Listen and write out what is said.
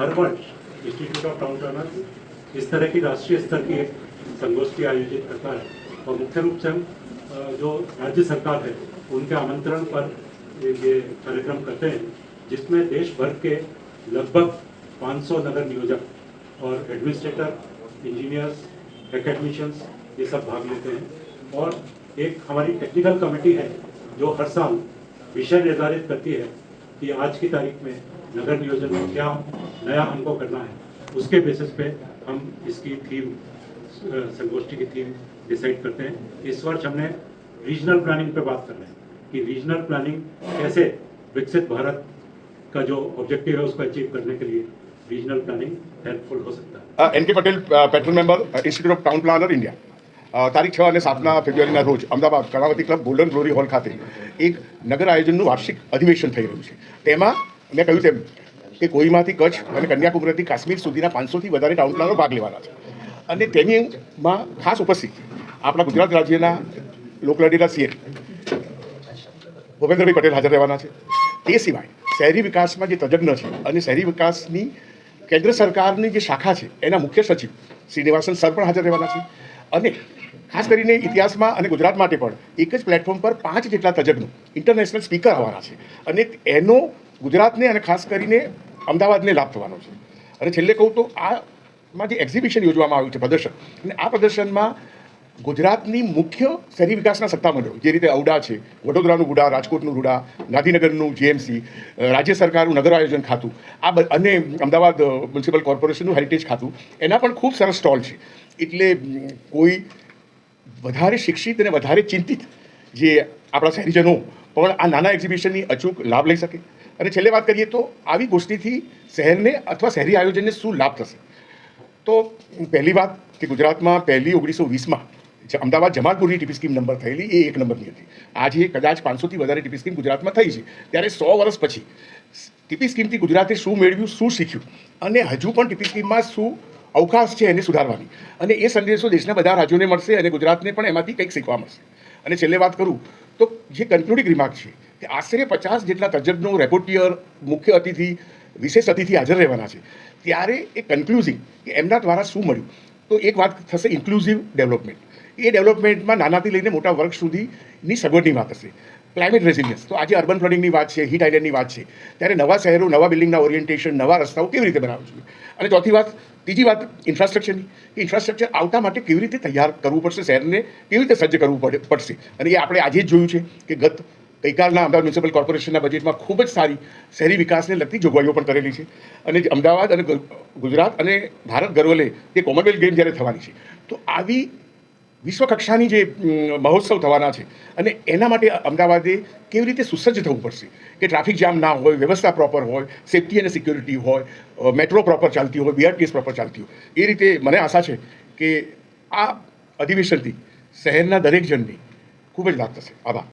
हर वर्ष institute of town planner इस तरह की राष्ट्रीय स्तर की एक संगोष्ठी आयोजित करता है। और मुख्य रूप से हम जो राज्य सरकार है, उनके आमंत्रण पर ये कार्यक्रम करते हैं, जिसमें देश भर के लगभग 500 नगर नियोजक और एडमिनिस्ट्रेटर, इंजीनियर्स एकेडमिशियंस ये सब भाग लेते हैं। और एक हमारी टेक्निकल कमेटी है, जो हर साल विषय निर्धारित करती है कि आज की तारीख में नगर नियोजन में क्या नया हमको करना है उसके बेसिस पे हम इसकी थीम अ, संगोष्ठी की थीम डिसाइड करते हैं इस वर्ष हमने रीजनल प्लानिंग पे बात कर रहे हैं कि रीजनल प्लानिंग कैसे विकसित भारत का जो ऑब्जेक्टिव है उसको अचीव करने के लिए रीजनल प्लानिंग हेल्पफुल हो सकता है એન કે Patel petrol member Institute of Town Planner India તારીખ છ અને સાતના ફેબ્રુઆરીના રોજ Ahmedabad Karnavati Club Golden Glory Hall ખાતે એક નગર આયોજનનું વાર્ષિક અધિવેશન થઈ રહ્યું છે તેમાં મેં કહ્યું તેમ કે કોઈમાંથી કચ્છ અને કન્યાકુમારીથી કાશ્મીર સુધીના પાંચસોથી વધારે ટાઉન પ્લાનો ભાગ લેવાના છે. અને તેનીમાં ખાસ ઉપસ્થિત આપણા ગુજરાત રાજ્યના લોકલાડીના સીએમ ભૂપેન્દ્રભાઈ પટેલ હાજર રહેવાના છે. તે સિવાય શહેરી વિકાસમાં જે તજજ્ઞ છે અને શહેરી વિકાસની કેન્દ્ર સરકારની જે શાખા છે, એના મુખ્ય સચિવ શ્રીનિવાસન સર પણ હાજર રહેવાના છે. અને ખાસ કરીને ઇતિહાસમાં અને ગુજરાત માટે પણ એક જ પ્લેટફોર્મ પર પાંચ જેટલા તજજ્ઞો ઇન્ટરનેશનલ સ્પીકર આવવાના છે. અને એનો ગુજરાતને અને ખાસ કરીને અમદાવાદને લાભ થવાનો છે. અને છેલ્લે કહું તો આમાં જે એક્ઝિબિશન યોજવામાં આવ્યું છે, પ્રદર્શન, અને આ પ્રદર્શનમાં ગુજરાતની મુખ્ય શહેરી વિકાસના સત્તામંડળો, જે રીતે ઔડા છે, વડોદરાનું ગુડા રાજકોટનું રૂડા, ગાંધીનગરનું જીએમસી રાજ્ય સરકારનું નગર આયોજન ખાતું, આ અને અમદાવાદ મ્યુનિસિપલ કોર્પોરેશનનું હેરિટેજ ખાતું, એના પણ ખૂબ સરસ સ્ટોલ છે. એટલે કોઈ વધારે શિક્ષિત અને વધારે ચિંતિત જે આપણા શહેરીજનો, પણ આ નાના એક્ઝિબિશનની અચૂક લાભ લઈ શકે. અને છેલ્લે વાત કરીએ તો આવી ગોષ્ઠીથી શહેરને અથવા શહેરી આયોજનને શું લાભ થશે? તો પહેલી વાત કે ગુજરાતમાં પહેલી ઓગણીસો વીસમાં અમદાવાદ જમાલપુરની ટીપી સ્કીમ નંબર થયેલી એ એક નંબરની હતી. આજે કદાચ પાંચસોથી વધારે ટીપી સ્કીમ ગુજરાતમાં થઈ છે. ત્યારે સો વર્ષ પછી ટીપી સ્કીમથી ગુજરાતે શું મેળવ્યું, શું શીખ્યું અને હજુ પણ ટીપી સ્કીમમાં શું અવકાશ છે એને સુધારવાની. અને એ સંદેશો દેશના બધા રાજ્યોને મળશે અને ગુજરાતને પણ એમાંથી કંઈક શીખવા મળશે. અને છેલ્લે વાત કરું તો જે કન્ક્લુડિંગ રિમાર્ક છે કે આશરે પચાસ જેટલા તજજ્ઞો રેપોર્ટિયર મુખ્ય અતિથિ, વિશેષ અતિથિ હાજર રહેવાના છે. ત્યારે એ કન્ક્લુઝિંગ કે એમના દ્વારા શું મળ્યું? તો એક વાત થશે ઇન્ક્લુઝિવ ડેવલપમેન્ટ એ ડેવલપમેન્ટમાં નાનાથી લઈને મોટા વર્ગ સુધીની સગવડની વાત હશે. ક્લાઇમેટ રેઝિલિયન્સ તો આજે અર્બન ફ્લડિંગની વાત છે હીટ આઇલેન્ડની વાત છે. ત્યારે નવા શહેરો, નવા બિલ્ડિંગના ઓરિએન્ટેશન નવા રસ્તાઓ કેવી રીતે બનાવવું જોઈએ? અને ચોથી વાત, ત્રીજી વાત ઇન્ફ્રાસ્ટ્રક્ચરની ઇન્ફ્રાસ્ટ્રક્ચર આવતા માટે કેવી રીતે તૈયાર કરવું પડશે, શહેરને કેવી રીતે સજ્જ કરવું પડે, પડશે? અને એ આપણે આજે જ જોયું છે કે ગત ગઈકાલના અમદાવાદ મ્યુનિસિપલ કોર્પોરેશનના બજેટમાં ખૂબ જ સારી શહેરી વિકાસને લગતી જોગવાઈઓ પણ કરેલી છે. અને અમદાવાદ અને ગુજરાત અને ભારત ગર્વલે જે કોમનવેલ્થ ગેમ જ્યારે થવાની છે, તો આવી વિશ્વ કક્ષાની જે મહોત્સવ થવાના છે અને એના માટે અમદાવાદે કેવી રીતે સુસજ્જ થવું પડશે કે ટ્રાફિક જામ ના હોય, વ્યવસ્થા પ્રોપર હોય, સેફટી અને સિક્યોરિટી હોય મેટ્રો પ્રોપર ચાલતી હોય, બીઆરટીએસ પ્રોપર ચાલતી હોય, એ રીતે મને આશા છે કે આ અધિવેશનથી શહેરના દરેક જણને ખૂબ જ લાભ થશે. આભાર.